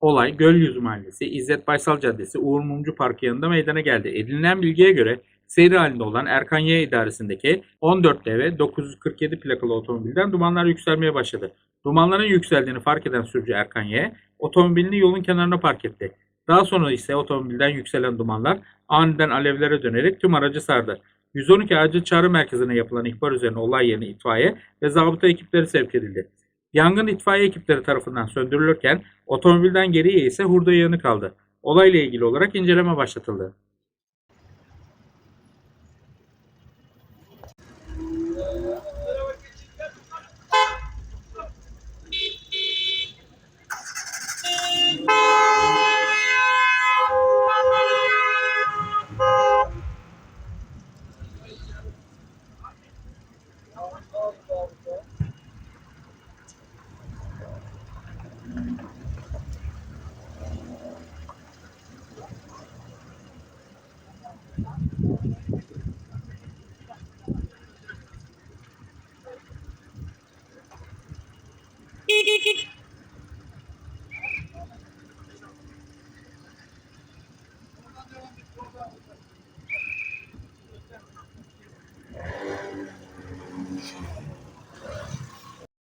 Olay Gölyüzü Mahallesi, İzzet Baysal Caddesi, Uğur Mumcu Parkı yanında meydana geldi. Edinilen bilgiye göre seyir halinde olan Erkan Y idaresindeki 14 DV 947 plakalı otomobilden dumanlar yükselmeye başladı. Dumanların yükseldiğini fark eden sürücü Erkan Y, otomobilini yolun kenarına park etti. Daha sonra ise otomobilden yükselen dumanlar aniden alevlere dönerek tüm aracı sardı. 112 acil çağrı merkezine yapılan ihbar üzerine olay yerine itfaiye ve zabıta ekipleri sevk edildi. Yangın itfaiye ekipleri tarafından söndürülürken otomobilden geriye ise hurda yanı kaldı. Olayla ilgili olarak inceleme başlatıldı.